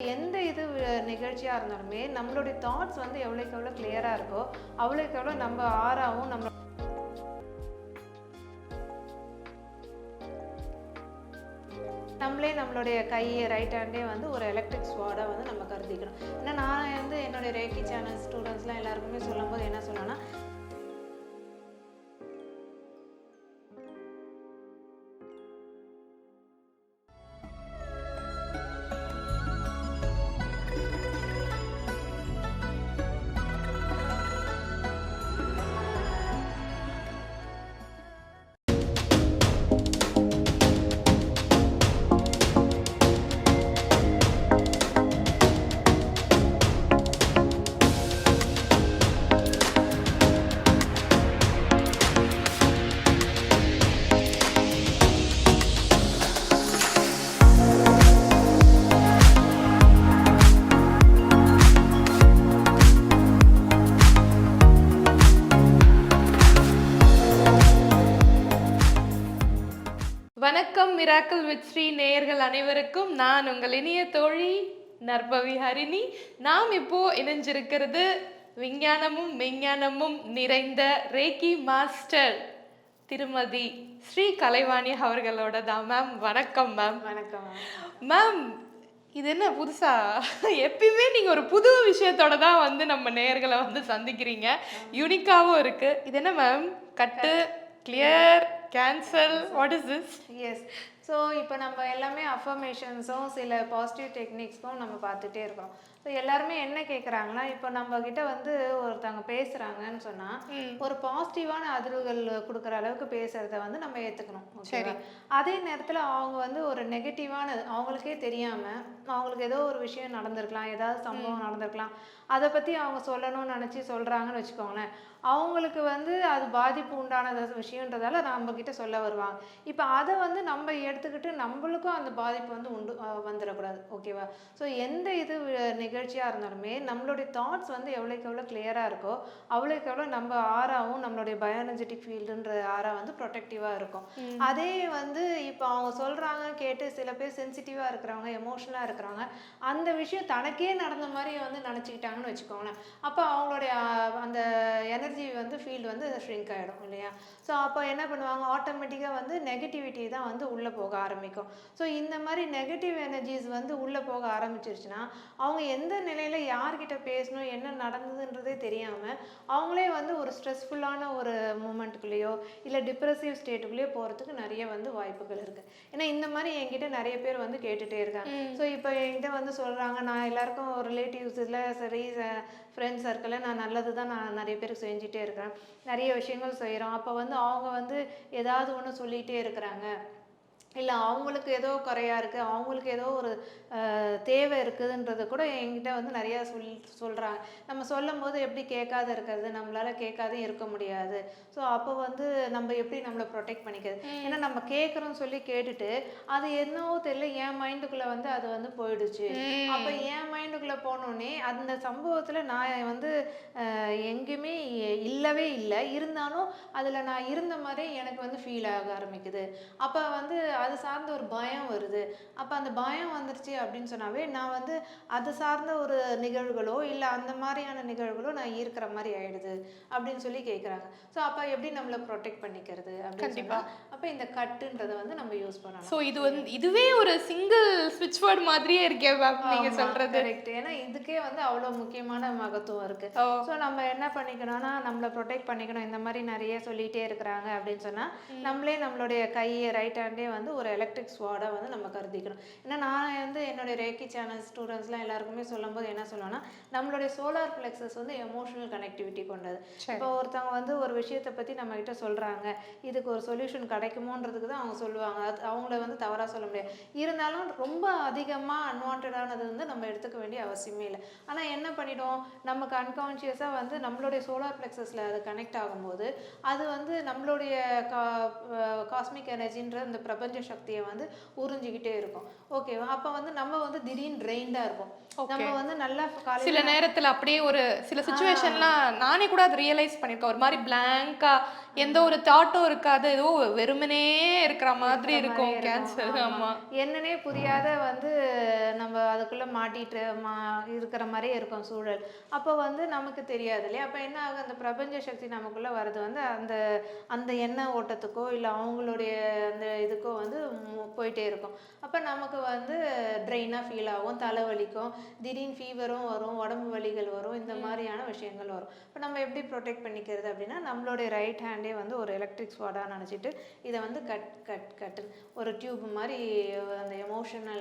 எந்த இது நிகழ்ச்சியாக இருந்தாலுமே நம்மளுடைய தாட்ஸ் வந்து எவ்வளோக்கு எவ்வளோ கிளியராக இருக்கோ அவ்வளோக்கு எவ்வளோ நம்ம ஆறாவும் நம்ம நம்மளே நம்மளுடைய கையை ரைட் ஹேண்டே வந்து ஒரு எலக்ட்ரிக் ஸ்வாடாக வந்து நம்ம கருதிக்கணும். ஏன்னா நான் வந்து என்னுடைய ரேக்கி சேனல் ஸ்டூடெண்ட்ஸ்லாம் எல்லாருக்குமே சொல்லும்போது என்ன சொல்லணும்னா வணக்கம் மிராக்கல் வித் ஸ்ரீ நேயர்கள் அனைவருக்கும். நான் உங்கள் இனிய தோழி நர்பவி ஹரிணி. நாம் இப்போ இணைஞ்சிருக்கிறது விஞ்ஞானமும் மெஞ்ஞானமும் நிறைந்த ரேக்கி மாஸ்டர் திருமதி ஸ்ரீ கலைவாணி அவர்களோட தான் மேம் வணக்கம் மேம் வணக்கம் மேம் இது என்ன புதுசா? எப்பயுமே நீங்க ஒரு புது விஷயத்தோட தான் வந்து நம்ம நேயர்களை வந்து சந்திக்கிறீங்க. யூனிக்காவும் இருக்கு. இது என்ன மேம் கட்டு. Clear? Cancel? What is this? Yes. So இப்போ நம்ம எல்லாமே அஃபர்மேஷன்ஸும் சில பாசிட்டிவ் டெக்னிக்ஸும் நம்ம பார்த்துட்டே இருக்கிறோம் ஸோ எல்லாருமே என்ன கேட்குறாங்கன்னா இப்போ நம்ம கிட்ட வந்து ஒருத்தவங்க பேசுகிறாங்கன்னு சொன்னால் ஒரு பாசிட்டிவான அதிர்வுகள் கொடுக்குற அளவுக்கு பேசுகிறத வந்து நம்ம ஏற்றுக்கணும் சரி. அதே நேரத்தில் அவங்க வந்து ஒரு நெகட்டிவான அவங்களுக்கே தெரியாமல் அவங்களுக்கு ஏதோ ஒரு விஷயம் நடந்திருக்கலாம் ஏதாவது சம்பவம் நடந்திருக்கலாம். அதை பற்றி அவங்க சொல்லணும்னு நினச்சி சொல்கிறாங்கன்னு வச்சுக்கோங்களேன். அவங்களுக்கு வந்து அது பாதிப்பு உண்டான விஷயன்றதால நம்ம கிட்ட சொல்ல வருவாங்க. இப்போ அதை வந்து நம்ம எடுத்துக்கிட்டு நம்மளுக்கும் அந்த பாதிப்பு வந்து உண்டு வந்துடக்கூடாது ஓகேவா? ஸோ எந்த இது வி- நிகழ்ச்சியா இருந்தாலுமே நம்மளுடைய தாட்ஸ் வந்து எவ்வளோக்கு எவ்வளோ கிளியராக இருக்கோ அவ்வளோக்கு எவ்வளோ நம்ம ஆறாவும் நம்மளுடைய பயாலஜெட்டிக் ஃபீல்டுன்ற ஆறா வந்து ப்ரொடெக்டிவாக இருக்கும். அதே வந்து இப்போ அவங்க சொல்கிறாங்க கேட்டு சில பேர் சென்சிட்டிவாக இருக்கிறவங்க எமோஷனலாக இருக்கிறவங்க அந்த விஷயம் தனக்கே நடந்த மாதிரி வந்து நினச்சிக்கிட்டாங்கன்னு வச்சுக்கோங்களேன். அப்போ அவங்களுடைய அந்த எனர்ஜி வந்து ஃபீல்டு வந்து ஷ்ரிங்க் ஆகிடும் இல்லையா? ஸோ அப்போ என்ன பண்ணுவாங்க? ஆட்டோமேட்டிக்காக வந்து நெகட்டிவிட்டி தான் வந்து உள்ளே போக ஆரம்பிக்கும். ஸோ இந்த மாதிரி நெகட்டிவ் எனர்ஜிஸ் வந்து உள்ளே போக ஆரம்பிச்சிருச்சுன்னா அவங்க எந்த நிலையில் யார்கிட்ட பேசணும் என்ன நடந்ததுன்றதே தெரியாமல் அவங்களே வந்து ஒரு ஸ்ட்ரெஸ்ஃபுல்லான ஒரு மூமெண்ட்டுக்குள்ளேயோ இல்லை டிப்ரெசிவ் ஸ்டேட்டுக்குள்ளேயோ போகிறதுக்கு நிறைய வந்து வாய்ப்புகள் இருக்குது ஏன்னா இந்த மாதிரி என்கிட்ட நிறைய பேர் வந்து கேட்டுகிட்டே இருக்காங்க. ஸோ இப்போ என்கிட்ட வந்து சொல்கிறாங்க நான் எல்லாருக்கும் ரிலேட்டிவ்ஸில் சரி ஃப்ரெண்ட்ஸ் சர்க்கிளில் நான் நல்லது தான் நான் நிறைய பேருக்கு செஞ்சுட்டே இருக்கிறேன். நிறைய விஷயங்கள் செய்கிறோம் அப்போ வந்து அவங்க வந்து ஏதாவது ஒன்று சொல்லிகிட்டே இருக்கிறாங்க. இல்லை அவங்களுக்கு ஏதோ குறையா இருக்குது அவங்களுக்கு ஏதோ ஒரு தேவை இருக்குதுன்றது கூட என்கிட்ட வந்து நிறையா சொல் சொல்கிறாங்க நம்ம சொல்லும் போது எப்படி கேட்காத இருக்கிறது நம்மளால கேட்காத இருக்க முடியாது. ஸோ அப்போ வந்து நம்ம எப்படி நம்மளை ப்ரொடெக்ட் பண்ணிக்கிறது? ஏன்னா நம்ம கேட்குறோம் சொல்லி கேட்டுட்டு அது என்னவோ தெரியல என் மைண்டுக்குள்ளே வந்து அது வந்து போயிடுச்சு. அப்போ என் மைண்டுக்குள்ளே போனோடனே அந்த சம்பவத்தில் நான் வந்து எங்கேயுமே இல்லவே இல்லை. இருந்தாலும் அதில் நான் இருந்த மாதிரி எனக்கு வந்து ஃபீல் ஆக ஆரம்பிக்குது. அப்போ வந்து அது சார்ந்த ஒரு பயம் வருது. அப்போ அந்த பயம் வந்துருச்சு அப்படின்னு சொன்னாவே நான் வந்து அது சார்ந்த ஒரு நிகழ்வுகளோ இல்லை அந்த மாதிரியான நிகழ்வுகளோ நான் ஈர்க்கிற மாதிரி ஆயிடுது அப்படின்னு சொல்லி கேட்குறாங்க ஸோ அப்போ எப்படி நம்மளை ப்ரொடெக்ட் பண்ணிக்கிறது அப்படின்னு அப்போ இந்த கட்டுன்றதை வந்து நம்ம யூஸ் பண்ணணும் ஸோ இது வந்து இதுவே ஒரு சிங்கிள் ஸ்விட்ச் வேர்ட் மாதிரியே இருக்கே மேம் நீங்க சொல்றது. கரெக்ட் ஏன்னா இதுக்கே வந்து அவ்வளோ முக்கியமான மகத்துவம் இருக்கு. ஓ. ஸோ நம்ம என்ன பண்ணிக்கணும்னா நம்மளை ப்ரொடெக்ட் பண்ணிக்கணும். இந்த மாதிரி நிறைய சொல்லிட்டே இருக்கிறாங்க அப்படின்னு சொன்னால் நம்மளே நம்மளுடைய கை ரைட் ஹேண்டே வந்து ஒரு எலக்ட்ரிக் ஸ்வாடாக வந்து நம்ம கருதிக்கணும். ஏன்னா நான் வந்து என்னுடைய ரேக்கி சேனல் ஸ்டூடெண்ட்ஸ்லாம் எல்லாருக்குமே சொல்லும்போது என்ன சொல்லுவேன்னா நம்மளுடைய சோலார் பிளெக்ஸஸ் வந்து எமோஷனல் கனெக்டிவிட்டி கொண்டது. இப்போ ஒருத்தவங்க வந்து ஒரு விஷயத்தை பற்றி நம்ம கிட்ட சொல்கிறாங்க இதுக்கு ஒரு சொல்யூஷன் கிடைக்குமோன்றதுக்கு தான் அவங்க சொல்லுவாங்க. அது அவங்கள வந்து தவறாக சொல்ல முடியாது. இருந்தாலும் ரொம்ப அதிகமாக அன்வான்டானது வந்து நம்ம எடுத்துக்க வேண்டிய அவசியமே இல்லை. ஆனால் என்ன பண்ணிடும் நமக்கு அன்கான்ஷியஸாக வந்து நம்மளுடைய சோலார் பிளெக்ஸஸில் அது கனெக்ட் ஆகும்போது அது வந்து நம்மளுடைய கா காஸ்மிக் எனர்ஜின்ற இந்த பிரபஞ்ச சக்தியை வந்து உறிஞ்சிக்கிட்டே இருக்கும். ஓகேவா அப்போ வந்து நம்ம வந்து திடீர்னு ட்ரெயின்டாக இருப்போம். நம்ம வந்து நல்லா சில நேரத்துல அப்படியே ஒரு சில சுச்சுவேஷன்லாம் நானே கூட அதை ரியலைஸ் பண்ணிருக்கேன். ஒரு மாதிரி blank-ஆ எந்த ஒரு தாட்டும் இருக்காது. ஏதோ வெறுமனே இருக்கிற மாதிரி இருக்கும். கேன்சர் ஆமா. என்னன்னே புரியாத வந்து நம்ம அதுக்குள்ள மாட்டிட்டு மா இருக்கிற மாதிரியே இருக்கும் சூழல். அப்போ வந்து நமக்கு தெரியாது இல்லையா? அப்போ என்ன ஆகும்? அந்த பிரபஞ்ச சக்தி நமக்குள்ள வர்றது வந்து அந்த அந்த எண்ணெய் ஓட்டத்துக்கோ இல்லை அவங்களுடைய அந்த இதுக்கோ வந்து மு- போயிட்டே இருக்கும். அப்போ நமக்கு வந்து ட்ரெயினாக ஃபீல் ஆகும் தலைவலிக்கும் திடீர்னு ஃபீவரும் வரும் உடம்பு வலிகள் வரும் இந்த மாதிரியான விஷயங்கள் வரும். இப்போ நம்ம எப்படி ப்ரொடெக்ட் பண்ணிக்கிறது அப்படின்னா நம்மளுடைய ரைட் ஹேண்டே வந்து ஒரு எலக்ட்ரிக் ஸ்வாடாக நினச்சிட்டு இதை வந்து கட் கட் கட் ஒரு டியூப் மாதிரி அந்த எமோஷனல்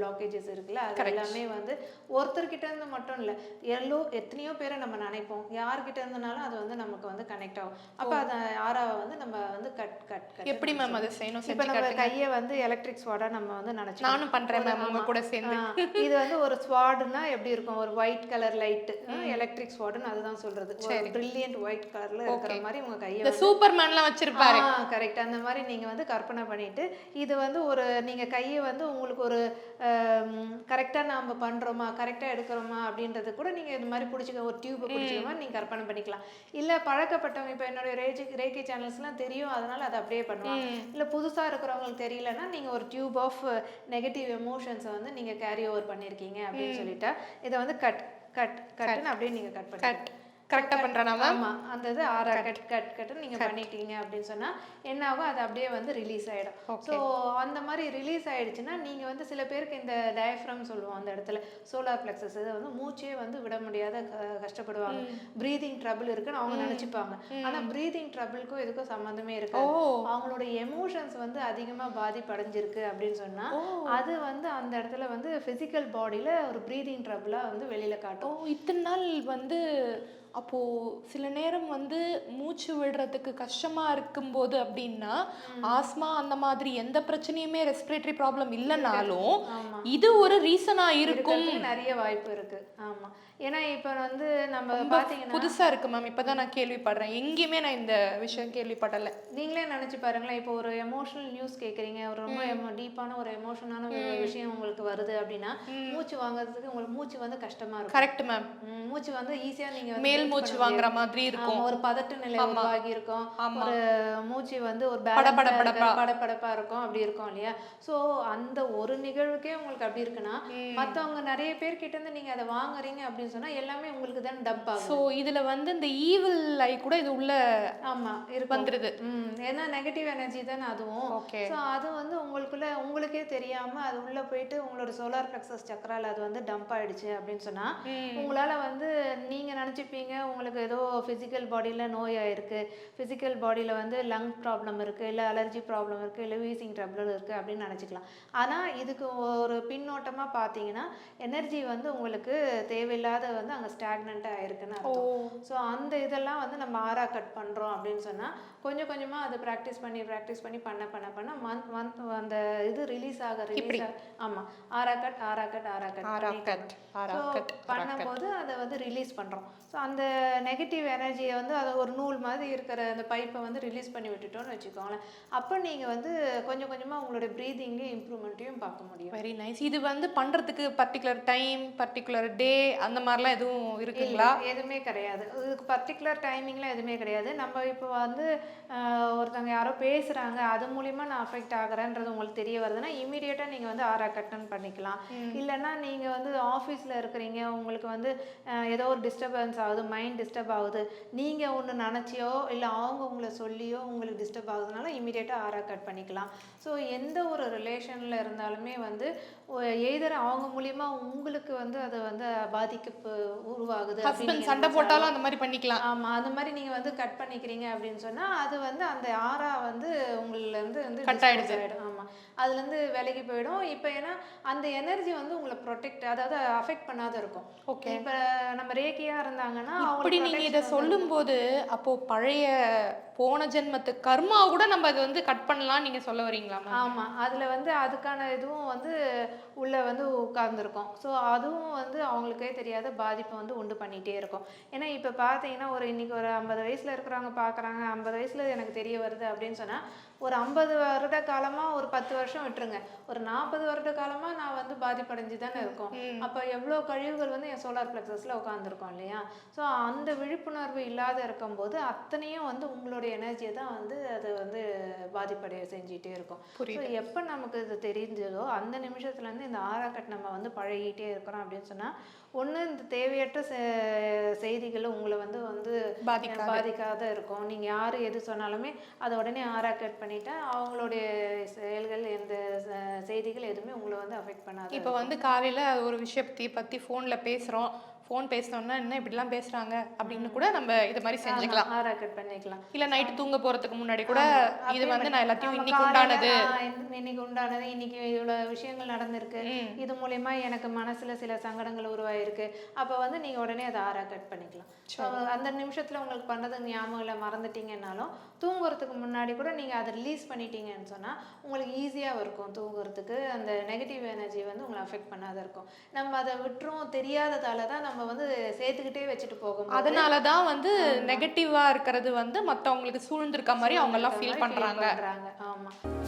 பிளாக்கேஜஸ் இருக்குல்ல அது எல்லாமே வந்து ஒருத்தர்கிட்ட இருந்து மட்டும் இல்லை எல்லோ எத்தனையோ பேரை நம்ம நினைப்போம். யார்கிட்ட இருந்தனாலும் அது வந்து நமக்கு வந்து கனெக்ட் ஆகும். அப்போ அதை ஆறாவை வந்து நம்ம வந்து கட் கட் கட் எப்படி மேம் அதை செய்யணும்? இப்போ நம்ம கையை வந்து எலக்ட்ரிக் ஸ்வாடா நம்ம வந்து நினைச்சு நானும் பண்றேன் மேம் உங்க கூட சேர்ந்து. இது வந்து ஒரு ஸ்வாடுனா எப்படி இருக்கும்? ஒரு ஒயிட் கலர் லைட் எலக்ட்ரிக் ஸ்வாடுன்னு அதுதான் சொல்றது. பிரில்லியன்ட் ஒயிட் கலர்ல இருக்கிற மாதிரி உங்க கையை இந்த சூப்பர்மேன்லாம் வச்சிருப்பாரு. கரெக்ட் அந்த மாதிரி நீங்க வந்து கற்பனை பண்ணிட்டு இது வந்து ஒரு நீங்க கையை வந்து உங்களுக்கு ஒரு கரெக்டா நாம பண்றோமா கரெக்டா எடுக்கிறோமா அப்படின்றது கூட நீங்க இது மாதிரி பிடிச்சிக்க ஒரு டியூப் பிடிச்சிக்க மாதிரி நீங்க கற்பனை பண்ணிக்கலாம். இல்ல பழக்கப்பட்டவங்க இப்போ என்னுடைய ரேஜி ரேக்கி சேனல்ஸ்லாம் தெரியும் அதனால அதை அப்படியே பண்ணுவாங்க. இல்ல புதுசா இருக்கிறவங்களுக்கு தெரியலன்னா நீங்க ஒரு டியூப் ஆஃப் நெகட்டிவ் எமோஷன்ஸை வந்து நீங்க கேரி ஓவர் பண்ணிருக்கீங்க அப்படின்னு சொல்லிட்டா இதை வந்து கட் கட் கட்னு அப்படியே நீங்க கட் பண்ணி கட் கரெக்டா பண்றேனா மேம் ஆமா அந்த இது ஆறா கட் கட் கட் நீங்க பண்ணிட்டீங்க அப்படின்னு சொன்னா என்ன ஆகும்? அது அப்படியே வந்து ரிலீஸ் ஆயிடும். ஸோ அந்த மாதிரி ரிலீஸ் ஆயிடுச்சுன்னா நீங்க வந்து சில பேருக்கு இந்த டயஃப்ரம் சொல்லுவோம் அந்த இடத்துல. சோலார் பிளெக்ஸஸ் இது வந்து மூச்சே வந்து விட முடியாத கஷ்டப்படுவாங்க. ப்ரீதிங் ட்ரபிள் இருக்குன்னு அவங்க நினைச்சுப்பாங்க. ஆனா ப்ரீதிங் ட்ரபிளுக்கும் இதுக்கும் சம்மந்தமே இருக்காது. அவங்களோட எமோஷன்ஸ் வந்து அதிகமா பாதிப்படைஞ்சிருக்கு அப்படின்னு சொன்னா அது வந்து அந்த இடத்துல வந்து பிசிக்கல் பாடியில ஒரு ப்ரீதிங் ட்ரபிளா வந்து வெளியில காட்டும். இத்தனை நாள் வந்து அப்போ சில நேரம் வந்து மூச்சு விடுறதுக்கு கஷ்டமா இருக்கும்போது அப்படின்னா ஆஸ்மா அந்த மாதிரி எந்த பிரச்சனையுமே ரெஸ்பிரேட்டரி ப்ராப்ளம் இல்லைனாலும். இது ஒரு ரீசனா இருக்கும். நிறைய வாய்ப்பு இருக்கு. ஆமா. ஏன்னா இப்ப வந்து நம்ம பாத்தீங்கன்னா புதுசா இருக்கு மேம் இப்பதான் நான் கேள்விப்படுறேன். எங்கேயுமே நான் இந்த விஷயம் கேள்விப்படல. நீங்களே நினைச்சு பாருங்களேன். இப்போ ஒரு எமோஷனல் நியூஸ் கேக்குறீங்க. ஒரு ரொம்ப டீப்பான ஒரு எமோஷனான விஷயம் உங்களுக்கு வருது அப்படின்னா மூச்சு வாங்குறதுக்கு உங்களுக்கு மூச்சு வந்து கஷ்டமா இருக்கும். கரெக்ட் மேம் மூச்சு வந்து ஈஸியா நீங்க வந்து மேல் மூச்சு வாங்குற. மாதிரி இருக்கும். ஒரு பதட்ட நிலை உருவாகி இருக்கும். ஒரு மூச்சு வந்து ஒரு படபடப்பா இருக்கும் அப்படி இருக்கும் இல்லையா? சோ அந்த ஒரு நிகழ்வுக்கே உங்களுக்கு அப்படி இருக்குன்னா மத்தவங்க நிறைய பேர் கிட்ட இருந்து நீங்க அதை வாங்குறீங்க அப்படின்னு சொன்னா எல்லாமே உங்களுக்கு தான் டப் ஆகும் ஸோ இதுல வந்து இந்த ஈவில் ஐ கூட இது உள்ள ஆமா இருக்கும். வந்துருது. ஏன்னா நெகட்டிவ் எனர்ஜி தானே அதுவும். ஓகே ஸோ அது வந்து உங்களுக்குள்ள உங்களுக்கே தெரியாம அது உள்ள போயிட்டு உங்களோட சோலார் பிளக்ஸஸ் சக்கரால அது வந்து டம்ப் ஆயிடுச்சு அப்படின்னு சொன்னா உங்களால வந்து நீங்க நினைச்சுப்பீங்க உங்களுக்கு ஏதோ பிசிக்கல் பாடியில நோய் ஆயிருக்கு. பிசிக்கல் பாடியில வந்து லங் ப்ராப்ளம் இருக்கு இல்ல அலர்ஜி ப்ராப்ளம் இருக்கு இல்ல வீசிங் ட்ரபிள் இருக்கு அப்படின்னு நினைச்சுக்கலாம். ஆனா இதுக்கு ஒரு பின்னோட்டமா பாத்தீங்கன்னா எனர்ஜி வந்து உங்களுக்கு தேவையில்லாத வந்து அங்க ஸ்டாக்னண்டா ஆயிருக்குன்னு அர்த்தம். ஸோ அந்த இதெல்லாம் வந்து நம்ம ஆரா கட் பண்றோம் அப்படின்னு சொன்னா கொஞ்சம் கொஞ்சமா அதை ப்ராக்டிஸ் பண்ணி ப்ராக்டிஸ் பண்ணி பண்ண பண்ண பண்ண மந்த் மந்த் அந்த இது ரிலீஸ் ஆக ரிலீஸ் ஆமா. Aura cut aura cut aura cut பண்ணும்போது அதை வந்து ரிலீஸ் பண்றோம். ஸோ அந்த நெகட்டிவ் எனர்ஜியை வந்து அதை ஒரு நூல் மாதிரி இருக்கிற அந்த பைப்பை வந்து ரிலீஸ் பண்ணி விட்டுட்டோம்னு வச்சுக்கோங்களேன். அப்போ நீங்க வந்து கொஞ்சம் கொஞ்சமா உங்களுடைய ப்ரீதிங்லேயும் இம்ப்ரூவ்மெண்ட்டையும் பார்க்க முடியும். வெரி நைஸ் இது வந்து பண்றதுக்கு பர்டிகுலர் டைம் பர்டிகுலர் டே அந்த மாதிரிலாம் எதுவும் இருக்குங்களா? எதுவுமே கிடையாது. இதுக்கு பர்டிகுலர் டைமிங்லாம் எதுவுமே கிடையாது. நம்ம இப்போ வந்து ஒருத்தவங்க யாரோ பேசுறாங்க அது மூலியமா நான் அஃபெக்ட் ஆகுறேன்றது உங்களுக்கு தெரிய வருதுன்னா இமீடியட்டா நீங்க வந்து ஆரா கட்டன் பண்ணிக்கலாம். இல்லைன்னா நீங்க வந்து ஆஃபீஸ்ல இருக்கிறீங்க உங்களுக்கு வந்து ஏதோ ஒரு டிஸ்டர்பன்ஸ் ஆகுது மைண்ட் டிஸ்டர்ப் ஆகுது. நீங்க ஒன்று நினைச்சியோ இல்ல அவங்க உங்களை சொல்லியோ உங்களுக்கு டிஸ்டர்ப் ஆகுதுனால இமீடியட்டா ஆரா கட் பண்ணிக்கலாம். ஸோ எந்த ஒரு ரிலேஷன்ல இருந்தாலுமே வந்து எய்தர் அவங்க மூலியமா உங்களுக்கு வந்து அது வந்து பாதிக்க உருவாகுது ஹஸ்பண்ட் சண்டை போட்டாலும் அந்த மாதிரி பண்ணிக்கலாம். ஆமா அந்த மாதிரி நீங்க வந்து கட் பண்ணிக்கிறீங்க அப்படின்னு சொன்னா அது வந்து அந்த ஆறா வந்து உங்கள இருந்து வந்து Cut dispose ஆயிடுது. ஆயிடும். ஆமா. அதுல இருந்து விலகி போயிடும். இப்போ ஏன்னா அந்த எனர்ஜி வந்து உங்களை ப்ரொடெக்ட் அதாவது அஃபெக்ட் பண்ணாத இருக்கும். ஓகே இப்ப நம்ம ரேக்கியா இருந்தாங்கன்னா இப்படி நீங்க இத சொல்லும்போது அப்போ பழைய போன ஜென்மத்து கர்மா கூட நம்ம அதை வந்து கட் பண்ணலாம் நீங்க சொல்ல வரீங்களா? ஆமா. அதுல வந்து அதுக்கான இதுவும் வந்து உள்ள வந்து உட்கார்ந்துருக்கும். ஸோ அதுவும் வந்து அவங்களுக்கே தெரியாத பாதிப்பை வந்து உண்டு பண்ணிட்டே இருக்கும். ஏன்னா இப்ப பாத்தீங்கன்னா ஒரு இன்னைக்கு ஒரு ஐம்பது வயசுல இருக்கிறவங்க பாக்குறாங்க. ஐம்பது வயசுல எனக்கு தெரிய வருது அப்படின்னு சொன்னா ஒரு ஐம்பது வருட காலமா ஒரு பத்து வருஷம் விட்டுருங்க. ஒரு நாற்பது வருட காலமா நான் வந்து பாதிப்படைஞ்சு தானே இருக்கோம் அப்ப எவ்வளவு கழிவுகள் வந்து என் சோலார் பிளெக்ஸஸ்ல உட்காந்துருக்கோம் இல்லையா? ஸோ அந்த விழிப்புணர்வு இல்லாத இருக்கும்போது அத்தனையும் வந்து உங்களுடைய எனர்ஜியை தான் வந்து அது வந்து பாதிப்படைய செஞ்சுட்டே இருக்கும். ஸோ எப்போ நமக்கு இது தெரிஞ்சதோ அந்த நிமிஷத்துல இருந்து இந்த ஆறாக்கட் நம்ம வந்து பழகிட்டே இருக்கிறோம் அப்படின்னு சொன்னா ஒண்ணு இந்த தேவையற்ற செய்திகள் உங்களை வந்து வந்து பாதிக்காது. பாதிக்காத இருக்கும். நீங்க யாரு எது சொன்னாலுமே அதை உடனே ஆராக்கட் பண்ணிட்டா அவங்களுடைய செயல்கள் எந்த செய்திகள் எதுவுமே உங்களை வந்து அஃபெக்ட் பண்ணாது. இப்போ வந்து காலையில ஒரு விஷயத்தை பத்தி ஃபோன்ல பேசுறோம். ஃபோன் பேசினோம்னா என்ன இப்படிலாம் பேசுறாங்க அப்படின்னு கூட நம்ம இது மாதிரி செஞ்சுக்கலாம். ஆராக்கட் பண்ணிக்கலாம். இல்ல நைட்டு தூங்க போறதுக்கு முன்னாடி கூட. இது வந்து நான் எல்லாத்தையும் இன்னைக்கு உண்டானது. இன்னைக்கு உண்டானது இன்னைக்கு இவ்வளவு விஷயங்கள் நடந்திருக்கு. இது மூலியமா எனக்கு மனசுல சில சங்கடங்கள் உருவாயிருக்கு. அப்ப வந்து நீங்க உடனே அதை ஆறா கட் பண்ணிக்கலாம். அந்த நிமிஷத்துல உங்களுக்கு பண்றது ஞாபகம் இல்லை மறந்துட்டீங்கன்னாலும் தூங்குறதுக்கு முன்னாடி கூட நீங்க அதை ரிலீஸ் பண்ணிட்டீங்கன்னு சொன்னா உங்களுக்கு ஈஸியா இருக்கும் தூங்குறதுக்கு. அந்த நெகட்டிவ் எனர்ஜி வந்து உங்களை அஃபெக்ட் பண்ணாத இருக்கும். நம்ம அதை விட்டுரும் தெரியாததால தான் நம்ம வந்து சேர்த்துக்கிட்டே வச்சுட்டு போகும் அதனால தான் வந்து நெகட்டிவா இருக்கிறது வந்து மத்தவங்களுக்கு சூழ்ந்திருக்க மாதிரி அவங்க எல்லாம் ஃபீல் பண்றாங்க. பண்றாங்க. ஆமா.